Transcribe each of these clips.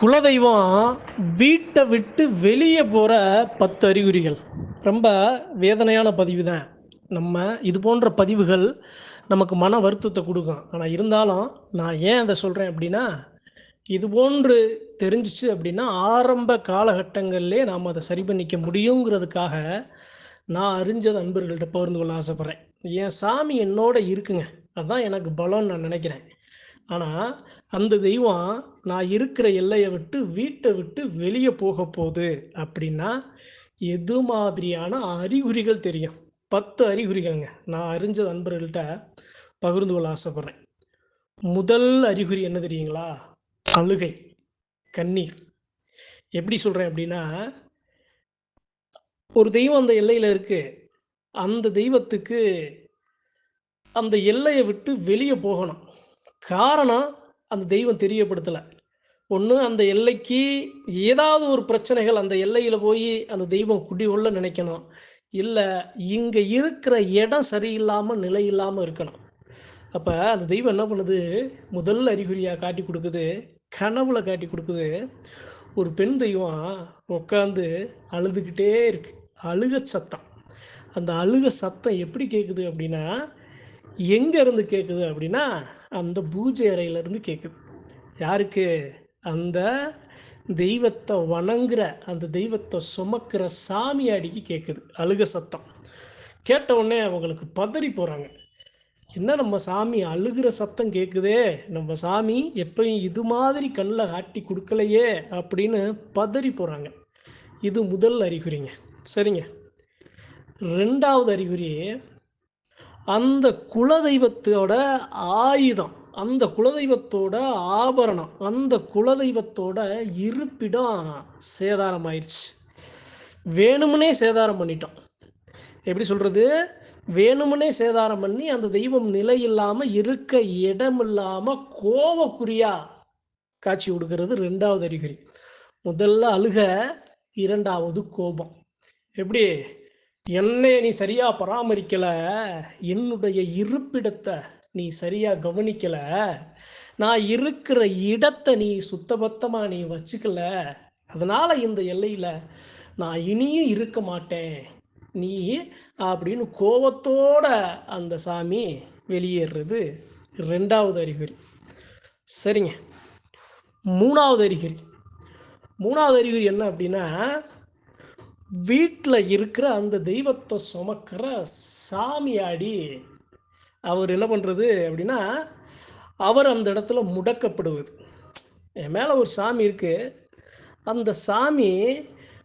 குலதெய்வம் வீட்டை விட்டு வெளியே போகிற பத்து அறிகுறிகள். ரொம்ப வேதனையான பதிவு தான் நம்ம இது போன்ற பதிவுகள் நமக்கு மன வருத்தத்தை கொடுக்கும். ஆனால் இருந்தாலும் நான் ஏன் அதை சொல்கிறேன் அப்படின்னா இது போன்று தெரிஞ்சிச்சு அப்படின்னா ஆரம்ப காலகட்டங்கள்லே நாம் அதை சரி பண்ணிக்க முடியுங்கிறதுக்காக நான் அறிஞ்ச நண்பர்கள்ட்ட பகிர்ந்து கொள்ள ஆசைப்பட்றேன். என் சாமி என்னோட இருக்குங்க. அதுதான் எனக்கு பலம்னு நான் நினைக்கிறேன். ஆனால் அந்த தெய்வம் நான் இருக்கிற எல்லையை விட்டு வீட்டை விட்டு வெளியே போக போகுது அப்படின்னா எது மாதிரியான அறிகுறிகள் தெரியும்? பத்து அறிகுறிகள்ங்க. நான் அறிஞ்ச நண்பர்கள்ட்ட பகிர்ந்து கொள்ள ஆசைப்பட்றேன். முதல் அறிகுறி என்ன தெரியுங்களா? அழுகை கண்ணீர். எப்படி சொல்கிறேன் அப்படின்னா ஒரு தெய்வம் அந்த எல்லையில் இருக்குது அந்த தெய்வத்துக்கு அந்த எல்லையை விட்டு வெளியே போகணும். காரணம் அந்த தெய்வம் தெரியப்படுத்தலை. ஒன்று அந்த எல்லைக்கு ஏதாவது ஒரு பிரச்சனைகள் அந்த எல்லையில் போய் அந்த தெய்வம் குடிகொள்ள நினைக்கணும். இல்லை இங்கே இருக்கிற இடம் சரியில்லாமல் நிலை இல்லாமல் இருக்கணும். அப்போ அந்த தெய்வம் என்ன பண்ணுது? முதல் அறிகுறியாக காட்டி கொடுக்குது கனவுல காட்டி கொடுக்குது ஒரு பெண் தெய்வம் உட்காந்து அழுதுகிட்டே இருக்கு. அழுக சத்தம். அந்த அழுக சத்தம் எப்படி கேட்குது அப்படின்னா எங்கேருந்து கேட்குது அப்படின்னா அந்த பூஜை அறையிலேருந்து கேட்குது யாருக்கு? அந்த தெய்வத்தை வணங்குற அந்த தெய்வத்தை சுமக்கிற சாமியாடிக்கு கேட்குது அழுக சத்தம். கேட்ட உடனே அவங்களுக்கு பதறி போகிறாங்க என்ன நம்ம சாமி அழுகிற சத்தம் கேட்குதே நம்ம சாமி எப்பயும் இது மாதிரி கண்ணில் காட்டி கொடுக்கலையே அப்படின்னு பதறி போகிறாங்க இது முதல் அறிகுறிங்க. சரிங்க. ரெண்டாவது அறிகுறி அந்த குலதெய்வத்தோட ஆயுதம் அந்த குலதெய்வத்தோட ஆபரணம் அந்த குலதெய்வத்தோட இருப்பிடம் சேதாரம் ஆயிடுச்சு வேணுமுனே சேதாரம் பண்ணிட்டோம். எப்படி சொல்கிறது வேணும்னே சேதாரம் பண்ணி அந்த தெய்வம் நிலை இல்லாமல் இருக்க இடம் இல்லாமல் கோவக்குறியா காட்சி கொடுக்கறது ரெண்டாவது அறிகுறி. முதல்ல அழுக இரண்டாவது கோபம். எப்படி? என்னை நீ சரியாக பராமரிக்கலை என்னுடைய இருப்பிடத்தை நீ சரியாக கவனிக்கலை நான் இருக்கிற இடத்தை நீ சுத்தபத்தமாக நீ வச்சுக்கல அதனால் இந்த எல்லையில் நான் இனியும் இருக்க மாட்டேன். நீ அப்படின்னு கோபத்தோட அந்த சாமி வெளியேறுறது ரெண்டாவது அறிகுறி. சரிங்க. மூணாவது அறிகுறி. மூணாவது அறிகுறி என்ன அப்படின்னா வீட்டில் இருக்கிற அந்த தெய்வத்தை சுமக்கிற சாமியாடி அவர் என்ன பண்ணுறது அப்படின்னா அவர் அந்த இடத்துல முடக்கப்படுவது. என் மேலே ஒரு சாமி இருக்குது அந்த சாமி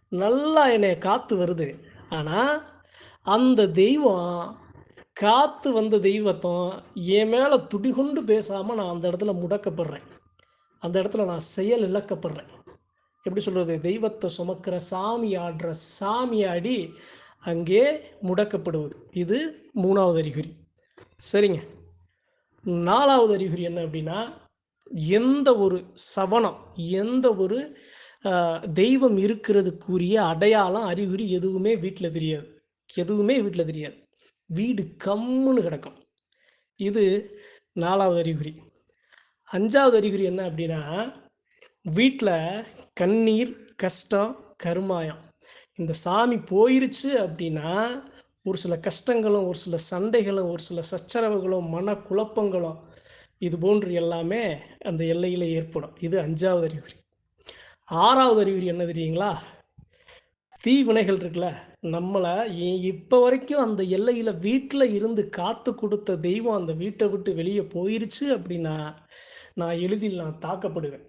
நல்லா என்னை காத்து வருது. ஆனால் அந்த தெய்வம் காத்து வந்த தெய்வத்தம் என் மேலே துடிகொண்டு பேசாமல் நான் அந்த இடத்துல முடக்கப்படுறேன். அந்த இடத்துல நான் செயல் இழக்கப்படுறேன். எப்படி சொல்கிறது தெய்வத்தை சுமக்கிற சாமி ஆடுற சாமி ஆடி அங்கே முடக்கப்படுவது. இது மூணாவது அறிகுறி. சரிங்க. நாலாவது அறிகுறி என்ன அப்படின்னா எந்த ஒரு சவனம் எந்த ஒரு தெய்வம் இருக்கிறதுக்குரிய அடையாளம் அறிகுறி எதுவுமே வீட்டில் தெரியாது. எதுவுமே வீட்டில் தெரியாது. வீடு கம்முன்னு கிடக்கும். இது நாலாவது அறிகுறி. அஞ்சாவது அறிகுறி என்ன அப்படின்னா வீட்டில் கண்ணீர் கஷ்டம் கருமாயம். இந்த சாமி போயிருச்சு அப்படின்னா ஒரு சில கஷ்டங்களும் ஒரு சில சண்டைகளும் ஒரு சில சச்சரவுகளும் மன குழப்பங்களும் இது போன்று எல்லாமே அந்த எல்லையில் ஏற்படும். இது அஞ்சாவது அறிகுறி. ஆறாவது அறிகுறி என்ன தெரியுங்களா? தீவினைகள் இருக்குல்ல நம்மளை இப்போ வரைக்கும் அந்த எல்லையில் வீட்டில் இருந்து காத்து கொடுத்த தெய்வம் அந்த வீட்டை விட்டு வெளியே போயிருச்சு அப்படின்னா நான் எளிதில் நான் தாக்கப்படுவேன்.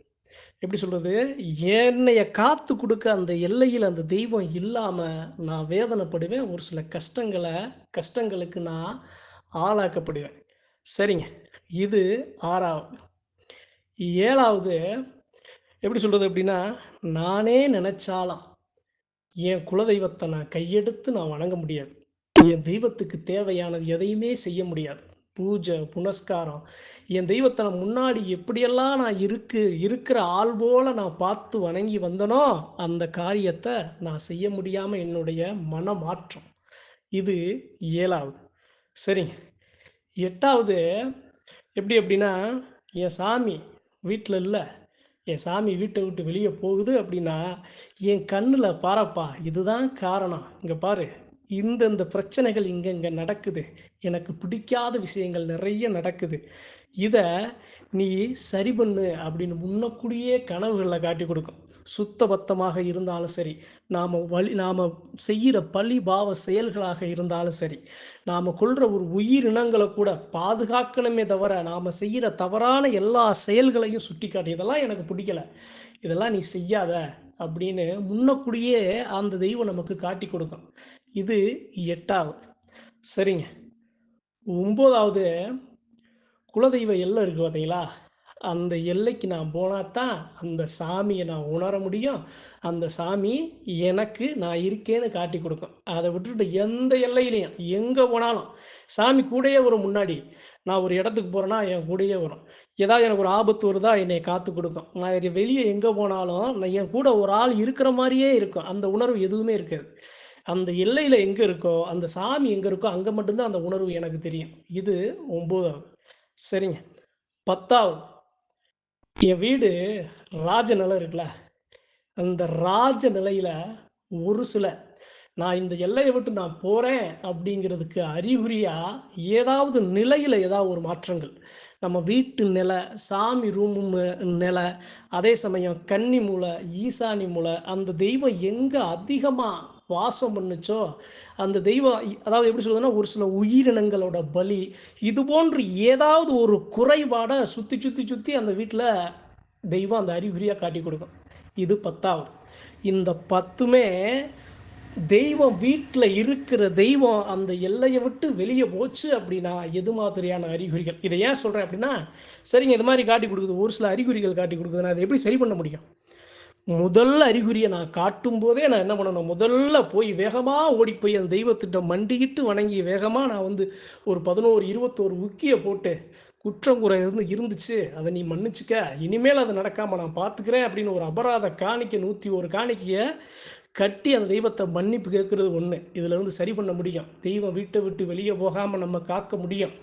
எப்படி சொல்கிறது என்னைய காத்து கொடுக்க அந்த எல்லையில் அந்த தெய்வம் இல்லாமல் நான் வேதனைப்படுவேன். ஒரு சில கஷ்டங்களை கஷ்டங்களுக்கு நான் ஆளாக்கப்படுவேன். சரிங்க. இது ஆறாவது. ஏழாவது எப்படி சொல்கிறது அப்படின்னா நானே நினச்சாலாம் என் குலதெய்வத்தை நான் கையெடுத்து நான் வணங்க முடியாது. என் தெய்வத்துக்கு தேவையானது எதையுமே செய்ய முடியாது. பூஜை புனஸ்காரம். என் தெய்வத்தை நான் முன்னாடி எப்படியெல்லாம் நான் இருக்கு இருக்கிற ஆள் போல நான் பார்த்து வணங்கி வந்தனோ அந்த காரியத்தை நான் செய்ய முடியாமல் என்னுடைய மனமாற்றம். இது ஏழாவது. சரிங்க. எட்டாவது எப்படி அப்படின்னா என் சாமி வீட்டில் இல்லை. என் சாமி வீட்டை விட்டு வெளியே போகுது அப்படின்னா என் கண்ணில் பாரப்பா இதுதான் காரணம். இங்கே பாரு. இந்தந்த பிரச்சனைகள் இங்கே நடக்குது. எனக்கு பிடிக்காத விஷயங்கள் நிறைய நடக்குது. இதை நீ சரி பண்ணு அப்படின்னு முன்னக்கூடியே கனவுகளில் காட்டி கொடுக்கும். சுத்த பத்தமாக இருந்தாலும் சரி நாம் வழி நாம் செய்கிற பழி பாவ செயல்களாக இருந்தாலும் சரி நாம் கொள்கிற ஒரு உயிரினங்களை கூட பாதுகாக்கணுமே தவிர நாம் செய்கிற தவறான எல்லா செயல்களையும் சுட்டி காட்டி இதெல்லாம் எனக்கு பிடிக்கல. இதெல்லாம் நீ செய்யாத அப்படின்னு முன்னக்கூடியே அந்த தெய்வம் நமக்கு காட்டி கொடுக்கும். இது எட்டாவது. சரிங்க. ஒம்போதாவது குலதெய்வ எல்லை இருக்குது பார்த்தீங்களா அந்த எல்லைக்கு நான் போனால் தான் அந்த சாமியை நான் உணர முடியும். அந்த சாமி எனக்கு நான் இருக்கேன்னு காட்டி கொடுக்கும். அதை விட்டுட்டு எந்த எல்லையிலையும் எங்கே போனாலும் சாமி கூடயே வரும் முன்னாடி. நான் ஒரு இடத்துக்கு போகிறேன்னா என் கூடயே வரும். ஏதாவது எனக்கு ஒரு ஆபத்து வருதா என்னை காத்து கொடுக்கும். நான் வெளியே எங்கே போனாலும் நான் என் கூட ஒரு ஆள் இருக்கிற மாதிரியே இருக்கும். அந்த உணர்வு எதுவுமே இருக்காது. அந்த எல்லையில் எங்கே இருக்கோ அந்த சாமி எங்கே இருக்கோ அங்கே மட்டும்தான் அந்த உணர்வு எனக்கு தெரியும். இது ஒம்போதாவது. சரிங்க. பத்தாவது. என் வீடு ராஜ நிலை இருக்குல்ல அந்த ராஜ நிலையில் ஒரு சில நான் இந்த எல்லையை விட்டு நான் போகிறேன் அப்படிங்கிறதுக்கு அறிகுறியாக ஏதாவது நிலையில் ஏதாவது ஒரு மாற்றங்கள். நம்ம வீட்டு நிலை சாமி ரூமு நிலை அதே சமயம் கன்னி மூளை ஈசானி மூலை அந்த தெய்வம் எங்கே அதிகமாக வாசம் பண்ணுச்சோ? அந்த தெய்வம் அதாவது எப்படி சொல்றதுன்னா ஒரு சில உயிரினங்களோட பலி இது போன்று ஏதாவது ஒரு குறைபாடை சுற்றி சுற்றி சுற்றி அந்த வீட்டில் தெய்வம் அந்த அறிகுறியாக காட்டி கொடுக்கும். இது பத்தாவது. இந்த பத்துமே தெய்வம் வீட்டில் இருக்கிற தெய்வம் அந்த எல்லையை விட்டு வெளியே போச்சு அப்படின்னா எது மாதிரியான அறிகுறிகள்? இதை ஏன் சொல்கிறேன் அப்படின்னா சரிங்க இது மாதிரி காட்டி கொடுக்குது. ஒரு சில அறிகுறிகள் காட்டி கொடுக்குது. நான் அதை எப்படி சரி பண்ண முடியும்? முதல் அறிகுறியை நான் காட்டும் போதே நான் என்ன பண்ணணும்? முதல்ல போய் வேகமாக ஓடி போய் அந்த தெய்வத்திட்ட மண்டிக்கிட்டு வணங்கி வேகமாக நான் வந்து ஒரு பதினோரு இருபத்தோரு உக்கியை போட்டு குற்றம் குறை இருந்து இருந்துச்சு. அதை நீ மன்னிச்சுக்க. இனிமேல் அது நடக்காமல் நான் பார்த்துக்கிறேன் அப்படின்னு ஒரு அபராத காணிக்கை நூற்றி ஒரு காணிக்கையை கட்டி அந்த தெய்வத்தை மன்னிப்பு கேட்குறது ஒன்று இதில் இருந்து சரி பண்ண முடியும். தெய்வம் வீட்டை விட்டு வெளியே போகாமல் நம்ம காக்க முடியும்.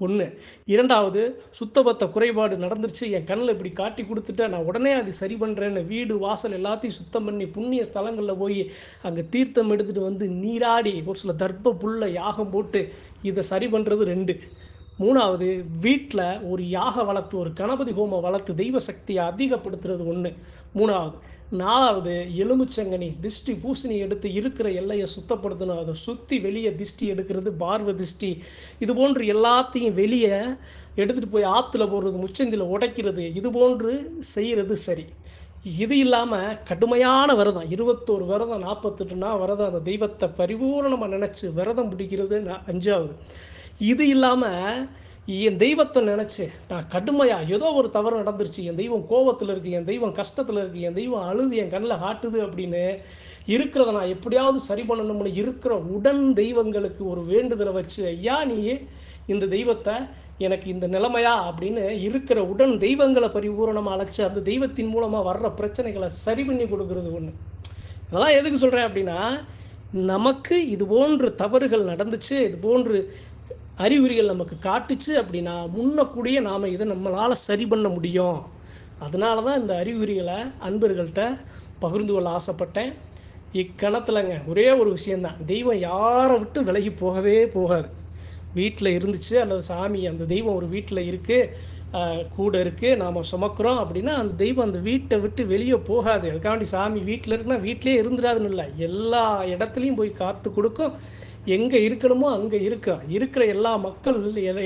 ஒன்று இரண்டாவது சுத்தபத்த குறைபாடு நடந்துருச்சு என் கண்ணில் இப்படி காட்டி கொடுத்துட்டா நான் உடனே அது சரி பண்ணுறேன்னு வீடு வாசல் எல்லாத்தையும் சுத்தம் பண்ணி புண்ணிய ஸ்தலங்களில் போய் அங்கே தீர்த்தம் எடுத்துகிட்டு வந்து நீராடி ஒரு சில தர்ப்ப புல்ல யாகம் போட்டு இதை சரி பண்ணுறது ரெண்டு. மூணாவது வீட்டில் ஒரு யாக வளர்த்து ஒரு கணபதி ஹோமம் வளர்த்து தெய்வ சக்தியை அதிகப்படுத்துறது ஒன்று மூணாவது நாலாவது எலுமிச்சங்கனி திஷ்டி பூசணி எடுத்து இருக்கிற எல்லையை சுத்தப்படுத்தணும். அதை சுற்றி வெளியே திஷ்டி எடுக்கிறது பார்வ திஷ்டி. இது போன்று எல்லாத்தையும் வெளியே எடுத்துகிட்டு போய் ஆற்றுல போடுறது முச்சந்தியில் உடைக்கிறது இது போன்று செய்கிறது சரி. இது இல்லாமல் கடுமையான விரதம். இருபத்தோரு விரதம் நாற்பத்தெட்டுனா விரதம். அந்த தெய்வத்தை பரிபூரணமாக நினச்சி விரதம் பிடிக்கிறது அஞ்சாவது. இது இல்லாமல் என் தெய்வத்தை நினச்சி நான் கடுமையாக ஏதோ ஒரு தவறு நடந்துருச்சு. என் தெய்வம் கோபத்தில் இருக்குது என் தெய்வம் கஷ்டத்தில் இருக்குது என் தெய்வம் அழுது என் கண்ணில் ஆட்டுது அப்படின்னு இருக்கிறத நான் எப்படியாவது சரி பண்ணணும்னு இருக்கிற உடன் தெய்வங்களுக்கு ஒரு வேண்டுதலை வச்சு ஐயா நீ இந்த தெய்வத்தை எனக்கு இந்த நிலைமையா? அப்படின்னு இருக்கிற உடன் தெய்வங்களை பரிபூரணமாக அழைச்சி அந்த தெய்வத்தின் மூலமாக வர்ற பிரச்சனைகளை சரி பண்ணி கொடுக்கறது ஒன்று அதெல்லாம் எதுக்கு சொல்கிறேன் அப்படின்னா நமக்கு இது போன்று தவறுகள் நடந்துச்சு இது போன்று அறிகுறிகள் நமக்கு காட்டுச்சு அப்படின்னா முன்னக்கூடிய நாம் இதை நம்மளால் சரி பண்ண முடியும். அதனால தான் இந்த அறிகுறிகளை அன்பர்கள்ட்ட பகிர்ந்து கொள்ள ஆசைப்பட்டேன். இக்கணத்துலங்க ஒரே ஒரு விஷயந்தான் தெய்வம் யாரை விட்டு விலகி போகவே போகாது. வீட்டில் இருந்துச்சு அல்லது சாமி அந்த தெய்வம் ஒரு வீட்டில் இருக்குது கூட இருக்குது நாம் சுமக்கிறோம் அப்படின்னா அந்த தெய்வம் அந்த வீட்டை விட்டு வெளியே போகாது. அதுக்காண்டி சாமி வீட்டில் இருக்குன்னா வீட்டிலே இருந்துடாதுன்னு இல்லை. எல்லா இடத்துலையும் போய் காத்து கொடுக்கும். எங்கே இருக்கணுமோ அங்கே இருக்கும் இருக்கிற எல்லா மக்கள்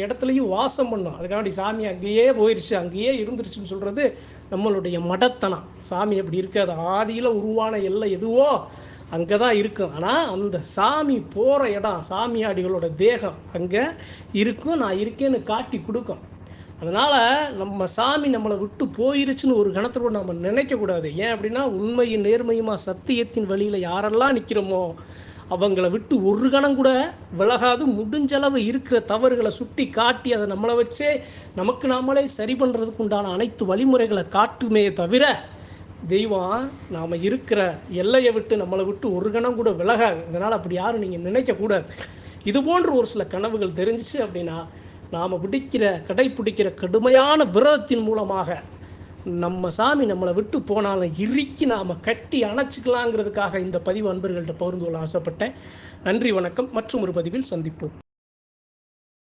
இடத்துலையும் வாசம் பண்ணும். அதுக்காண்டி சாமி அங்கேயே போயிடுச்சு அங்கேயே இருந்துருச்சுன்னு சொல்கிறது நம்மளுடைய மடத்தனம். சாமி அப்படி இருக்காது. ஆதியில் உருவான எல்லை எதுவோ அங்கே தான் இருக்கும். ஆனால் அந்த சாமி போகிற இடம் சாமியாடிகளோட தேகம் அங்கே இருக்கும். நான் இருக்கேன்னு காட்டி கொடுக்கும். அதனால் நம்ம சாமி நம்மளை விட்டு போயிருச்சுன்னு ஒரு கணத்தில் நம்ம நினைக்கக்கூடாது ஏன் அப்படின்னா உண்மையும் நேர்மையுமா சத்தியத்தின் வழியில் யாரெல்லாம் நிற்கிறோமோ அவங்கள விட்டு ஒரு கணம் கூட விலகாது. முடிஞ்சளவு இருக்கிற தவறுகளை சுட்டி காட்டி அதை நம்மளை வச்சே நமக்கு நாமளே சரி பண்ணுறதுக்கு உண்டான அனைத்து வழிமுறைகளை காட்டுமே தவிர தெய்வம் நாம் இருக்கிற எல்லையை விட்டு நம்மளை விட்டு ஒரு கணம் கூட விலகாது. அதனால் அப்படி யாரும் நீங்கள் நினைக்கக்கூடாது இது போன்ற ஒரு சில கனவுகள் தெரிஞ்சிச்சு அப்படின்னா நாம் பிடிக்கிற கடைப்பிடிக்கிற கடுமையான விரதத்தின் மூலமாக நம்ம சாமி நம்மளை விட்டு போனாலும் இறுக்கி நாம் கட்டி அணைச்சிக்கலாங்கிறதுக்காக இந்த பதிவு அன்பர்கள்ட்ட பகிர்ந்து கொள்ள ஆசைப்பட்டேன். நன்றி வணக்கம். மற்றும் ஒரு பதிவில் சந்திப்போம்.